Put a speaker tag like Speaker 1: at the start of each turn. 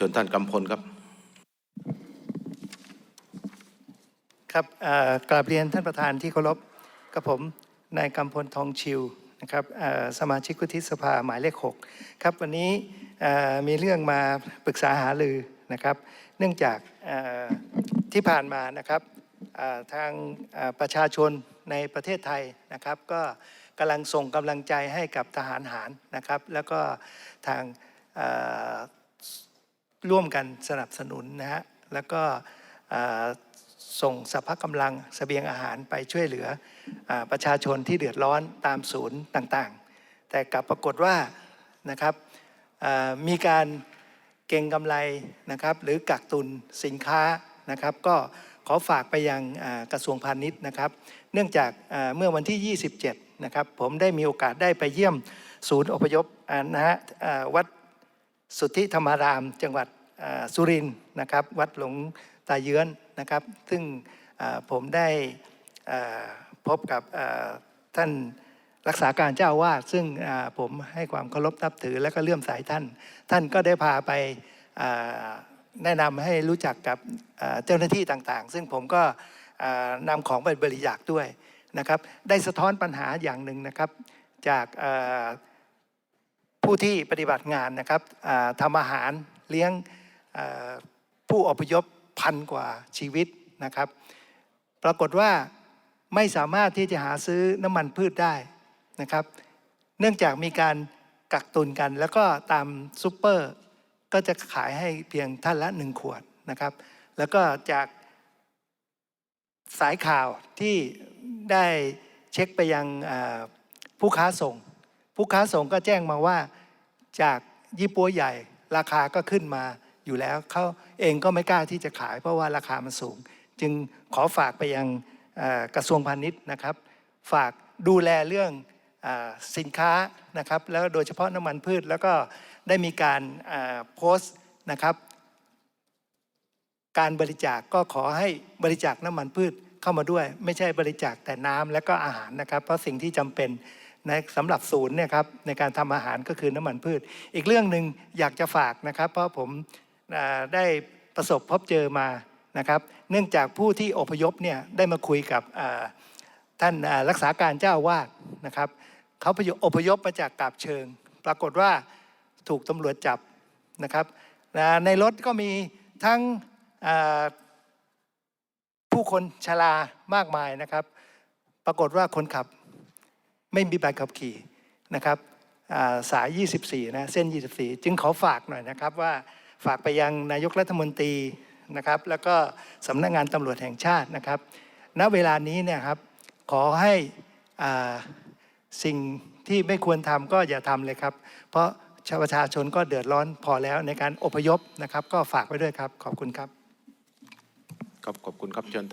Speaker 1: เชิญท่านกำพลครับ
Speaker 2: ครับเอ่อกราบเรียนท่านประธานที่เคารพกับผมนายกำพลทองชิวนะครับสมาชิกวุฒิสภาหมายเลข 6 ครับวันนี้มีเรื่องมาปรึกษาหารือนะครับ เนื่องจากที่ผ่านมานะครับทางประชาชนในประเทศไทยนะครับ ก็กำลังส่งกำลังใจให้กับทหารหารนะครับ แล้วก็ทาง ร่วมกันสนับสนุนนะฮะแล้วก็เอ่อส่งสรรพกำลังเสบียงอาหารไปช่วยเหลืออประชาชนที่เดือดร้อนตามศูนย์ต่างๆ แต่กลับปรากฏว่านะครับมีการเก่งกำไรนะครับหรือกักตุนสินค้านะครับ ก็ขอฝากไปยังกระทรวงพาณิชย์นะครับ เนื่องจากเมื่อวันที่ 27 นะครับ ผมได้มีโอกาสได้ไปเยี่ยมศูนย์อพยพนะฮะวัดสุทธิธรรมารามจังหวัด สุรินนะครับวัดหลวงตาเยื้อนนะครับ ซึ่งผมได้พบกับท่านรักษาการเจ้าวาสซึ่งผมให้ความเคารพนับถือและก็เลื่อมใสท่าน ท่านก็ได้พาไปแนะนำให้รู้จักกับเจ้าหน้าที่ต่างๆ ซึ่งผมก็นำของไปบริจาคด้วยนะครับ ได้สะท้อนปัญหาอย่างหนึ่งนะครับ จากผู้ที่ปฏิบัติงานนะครับทำอาหารเลี้ยง ผู้อพยพพันกว่าชีวิตนะครับ ปรากฏว่าไม่สามารถที่จะหาซื้อน้ำมันพืชได้นะครับ เนื่องจากมีการกักตุนกัน แล้วก็ตามซูเปอร์ก็จะขายให้เพียงท่านละหนึ่งขวดนะครับ แล้วก็จากสายข่าวที่ได้เช็คไปยังผู้ค้าส่ง ผู้ค้าส่งก็แจ้งมาว่าจากยี่ปัวใหญ่ราคาก็ขึ้นมา อยู่แล้วเขาเองก็ไม่กล้าที่จะขายเพราะว่าราคามันสูง จึงขอฝากไปยังกระทรวงพาณิชย์นะครับ ฝากดูแลเรื่องอสินค้านะครับแล้วโดยเฉพาะน้ำมันพืชแล้วก็ได้มีการโพสต์นะครับ การบริจาคก็ขอให้บริจาคน้ำมันพืชเข้ามาด้วย ไม่ใช่บริจาคแต่น้ำและก็อาหารนะครับ เพราะสิ่งที่จำเป็นในสำหรับศูนย์เนี่ยครับในการทำอาหารก็คือน้ำมันพืช อีกเรื่องหนึ่งอยากจะฝากนะครับ เพราะผม ได้ประสบพบเจอมานะครับเนื่องจากผู้ที่อพยพเนี่ยได้มาคุยกับท่านรักษาการเจ้าวาสนะครับเขาพยอพยพมาจากกาบเชิง ปรากฏว่าถูกตำรวจจับนะครับในรถก็มีทั้งผู้คนชรามากมายนะครับ ปรากฏว่าคนขับไม่มีใบขับขี่นะครับอ่าสาย 24 นะ เส้น 24 จึงขอฝากหน่อยนะครับว่า ฝากไปยังนายกรัฐมนตรีนะครับแล้วก็สำนักงานตำรวจแห่งชาตินะครับ ณเวลานี้เนี่ยครับขอให้อ่าสิ่งที่ไม่ควรทำก็อย่าทำเลยครับ เพราะชาวประชาชนก็เดือดร้อนพอแล้วในการอพยพนะครับ ก็ฝากไว้ด้วยครับ ขอบคุณครับ
Speaker 1: ครับขอบคุณครับเชิญท่าน